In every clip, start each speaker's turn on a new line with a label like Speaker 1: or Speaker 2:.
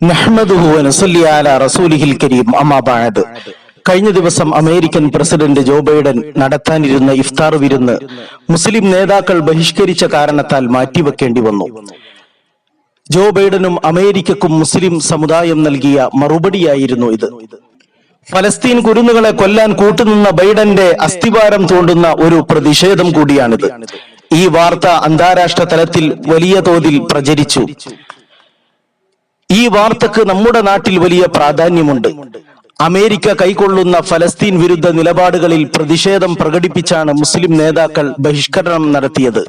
Speaker 1: നഹ്മദുഹു നസല്ലി അലാ റസൂലിഹിൽ കരീം അമ്മാ ബഅദ് കഴിഞ്ഞ ദിവസം അമേരിക്കൻ പ്രസിഡന്റ് ജോ ബൈഡൻ നടത്താനിരുന്ന ഇഫ്താർ വിരുന്ന് മുസ്ലിം നേതാക്കൾ ബഹിഷ്കരിച്ച കാരണത്താൽ മാറ്റിവെക്കേണ്ടി വന്നു. ജോ ബൈഡനും അമേരിക്കക്കും മുസ്ലിം സമുദായം നൽകിയ മറുപടിയായിരുന്നു ഇത്. ഫലസ്തീൻ കുരുന്നുകളെ കൊല്ലാൻ കൂട്ടുനിന്ന ബൈഡന്റെ അസ്ഥിവാരം തോണ്ടുന്ന ഒരു പ്രതിഷേധം കൂടിയാണിത്. ഈ വാർത്ത അന്താരാഷ്ട്ര തലത്തിൽ വലിയ തോതിൽ പ്രചരിച്ചു. ഈ വാർത്തക്ക് നമ്മുടെ നാട്ടിൽ വലിയ പ്രാധാന്യമുണ്ട്. അമേരിക്ക കൈക്കൊള്ളുന്ന ഫലസ്തീൻ വിരുദ്ധ നിലപാടുകളിൽ പ്രതിഷേധം പ്രകടിപ്പിച്ചാണ് മുസ്ലിം നേതാക്കൾ ബഹിഷ്കരണം നടത്തിയത്.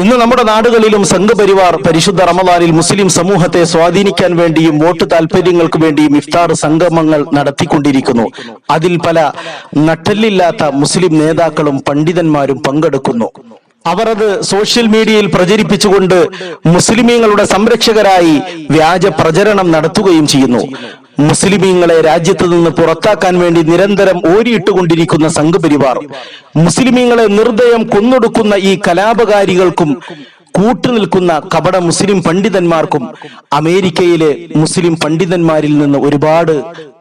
Speaker 1: ഇന്ന് നമ്മുടെ നാടുകളിലും സംഘപരിവാർ പരിശുദ്ധ റമദാനിൽ മുസ്ലിം സമൂഹത്തെ സ്വാധീനിക്കാൻ വേണ്ടിയും വോട്ട് താല്പര്യങ്ങൾക്ക് വേണ്ടിയും ഇഫ്താർ സംഗമങ്ങൾ നടത്തിക്കൊണ്ടിരിക്കുന്നു. അതിൽ പല നട്ടല്ലില്ലാത്ത മുസ്ലിം നേതാക്കളും പണ്ഡിതന്മാരും പങ്കെടുക്കുന്നു. അവർ അത് സോഷ്യൽ മീഡിയയിൽ പ്രചരിപ്പിച്ചുകൊണ്ട് മുസ്ലിമീങ്ങളുടെ സംരക്ഷകരായി വ്യാജ പ്രചരണം നടത്തുകയും ചെയ്യുന്നു. മുസ്ലിമീങ്ങളെ രാജ്യത്ത് നിന്ന് പുറത്താക്കാൻ വേണ്ടി നിരന്തരം ഓരിയിട്ടുകൊണ്ടിരിക്കുന്ന സംഘപരിവാർ മുസ്ലിമീങ്ങളെ നിർദ്ദയം കൊന്നൊടുക്കുന്ന ഈ കലാപകാരികൾക്കും കൂട്ടുനിൽക്കുന്ന കപട മുസ്ലിം പണ്ഡിതന്മാർക്കും അമേരിക്കയിലെ മുസ്ലിം പണ്ഡിതന്മാരിൽ നിന്ന് ഒരുപാട്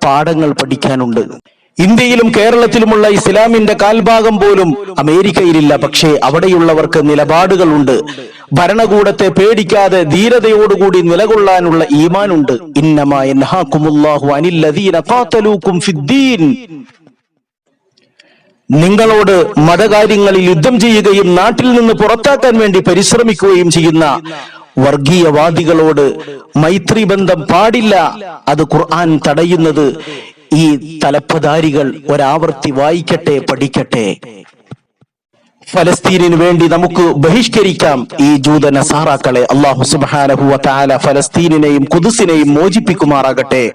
Speaker 1: പാഠങ്ങൾ പഠിക്കാനുണ്ട്. ഇന്ത്യയിലും കേരളത്തിലുമുള്ള ഇസ്ലാമിന്റെ കാൽഭാഗം പോലും അമേരിക്കയിലില്ല പക്ഷേ അവിടെയുള്ളവർക്ക് നിലപാടുകളുണ്ട്. ഭരണകൂടത്തെ പേടിക്കാതെ ധീരതയോടുകൂടി നിലകൊള്ളാനുള്ള ഈമാനുണ്ട്. ഇന്നമായ നിങ്ങളോട് മതകാര്യങ്ങളിൽ യുദ്ധം ചെയ്യുകയും നാട്ടിൽ നിന്ന് പുറത്താക്കാൻ വേണ്ടി പരിശ്രമിക്കുകയും ചെയ്യുന്ന വർഗീയവാദികളോട് മൈത്രി ബന്ധം പാടില്ല. അത് ഖുർആൻ തടയുന്നത് ഈ തലപ്പധാരികൾ ഒരാവർത്തി വായിക്കട്ടെ പഠിക്കട്ടെ. ഫലസ്തീനിന് വേണ്ടി നമുക്ക് ബഹിഷ്കരിക്കാം. ഈ ജൂത നസാറാക്കളെ അള്ളാഹു സുബ്ഹാനഹു താല ഫലസ്തീനിനെയും കുദുസിനെയും മോചിപ്പിക്കുമാറാകട്ടെ.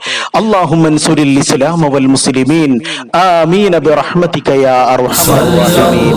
Speaker 1: ഇസ്ലാം വൽ മുസ്ലിമീൻ. ആമീൻ. ബിറഹ്മതിക യാ അർഹമർ റഹീമീൻ